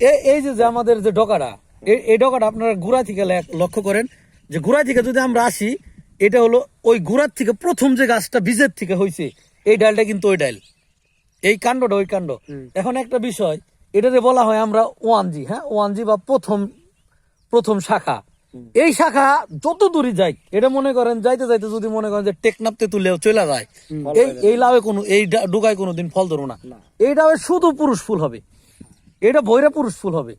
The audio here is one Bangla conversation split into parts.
এই যে যে আমাদের যে ডকাটা এই ডকাটা আপনারা গুড়া থেকে লক্ষ্য করেন যে গুড়া থেকে যদি আমরা আসি এটা হলো ওই গুড়ার থেকে প্রথম যে গাছটা বীজের থেকে হয়েছে এই ডালটা কিন্তু ওই ডাল। এই কাণ্ডটা ওই কাণ্ড। এখন একটা বিষয় এটাতে বলা হয় আমরা ওয়ান জি হ্যাঁ? ওয়ান জি বা প্রথম প্রথম শাখা। এই শাখা যত দূরই যাই এটা মনে করেন যাইতে যাইতে যদি মনে করেন যে টেকনাপতে তুলেও চলে যায় এই এই লাভে কোনো এই ডা- ডুগায় কোনোদিন ফল ধরো না। এই ডাবে শুধু পুরুষ ফুল হবে। এটা ভৈরা পুরুষ ফুল হবে।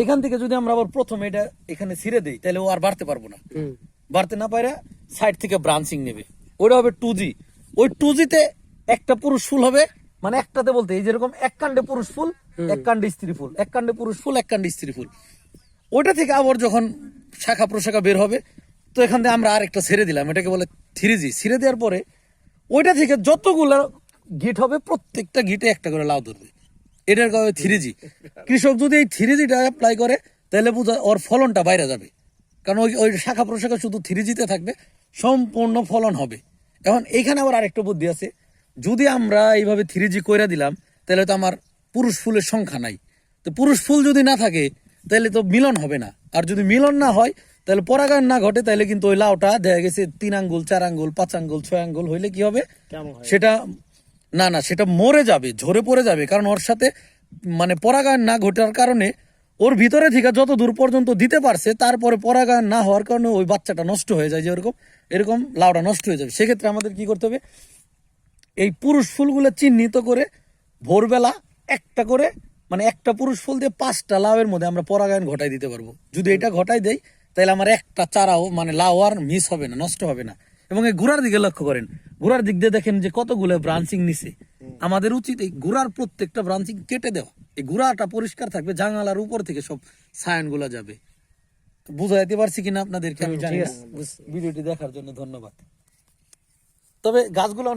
এখান থেকে যদি আমরা আবার প্রথম এটা এখানে ছিঁড়ে দিই তাহলে ও আর বাড়তে পারব না। বাড়তে না পারে সাইড থেকে ব্রাঞ্চিং নেবে। ওটা হবে টু জি ওই টু জিতে একটা পুরুষ ফুল হবে মানে একটাতে বলতে এই যেরকম এক কাণ্ডে পুরুষ ফুল এক কাণ্ডে স্ত্রী ফুল। এক কাণ্ডে পুরুষ ফুল এক কাণ্ডে স্ত্রী ফুল। ওইটা থেকে আবার যখন শাখা প্রশাখা বের হবে তো এখান থেকে আমরা আরেকটা ছেড়ে দিলাম। এটাকে বলে থ্রি জি ছেড়ে দেওয়ার পরে ওইটা থেকে যতগুলো গিট হবে প্রত্যেকটা গিটে একটা করে লাউ ধরবে। এটার কারণে থ্রি জি কৃষক যদি এই থ্রি জিটা অ্যাপ্লাই করে তাহলে বোঝা ওর ফলনটা বাইরে যাবে। কারণ ওই ওই শাখা প্রশাখা শুধু থ্রি জিতে থাকবে সম্পূর্ণ ফলন হবে। এখন এইখানে আবার আরেকটা বুদ্ধি আছে। যদি আমরা এইভাবে থ্রি জি কইরা দিলাম তাহলে তো আমার পুরুষ ফুলের সংখ্যা নাই। তো পুরুষ ফুল যদি না থাকে তাহলে তো মিলন হবে না। আর যদি মিলন না হয় তাহলে পরাগায়ন না ঘটে তাহলে কিন্তু ওই লাউটা দেখা গেছে তিন আঙ্গুল চার আঙ্গুল পাঁচ আঙ্গুল ছয় আঙ্গুল হইলে কি হবে? সেটা না না, সেটা মরে যাবে, ঝরে পড়ে যাবে, কারণ ওর সাথে মানে পরাগায়ন না ঘটার কারণে ওর ভিতরে থেকে যত দূর পর্যন্ত দিতে পারছে, তারপরে পরাগায়ন না হওয়ার কারণে ওই বাচ্চাটা নষ্ট হয়ে যায়, যে এরকম এরকম লাউটা নষ্ট হয়ে যাবে। সেক্ষেত্রে আমাদের কি করতে হবে? এই পুরুষ ফুলগুলো চিহ্নিত করে ভোরবেলা একটা করে মানে একটা পুরুষ ফুল দিয়ে পাঁচটা লাউয়ের মধ্যে আমরা পরাগায়ন ঘটাই দিতে পারব। যদি এটা ঘটাই দেই, তাহলে আমার একটা চারাও মানে লাউ আর মিস হবে না, নষ্ট হবে না। এবং এই ঘোড়ার দিকে লক্ষ্য করেন। ঘোড়ার দিক দিয়ে দেখেন যে কতগুলো ব্রাঞ্চিং নিছে আমাদের উচিত এই গুড়ার প্রত্যেকটা ব্রাঞ্চিং কেটে দেওয়া। এই গুড়াটা পরিষ্কার থাকবে জাঙালার উপর থেকে সব সায়ন যাবে। বুঝাইতে পারছি কিনা আপনাদেরকে আমি জানি ভিডিওটি দেখার জন্য ধন্যবাদ। তবে গাছগুলো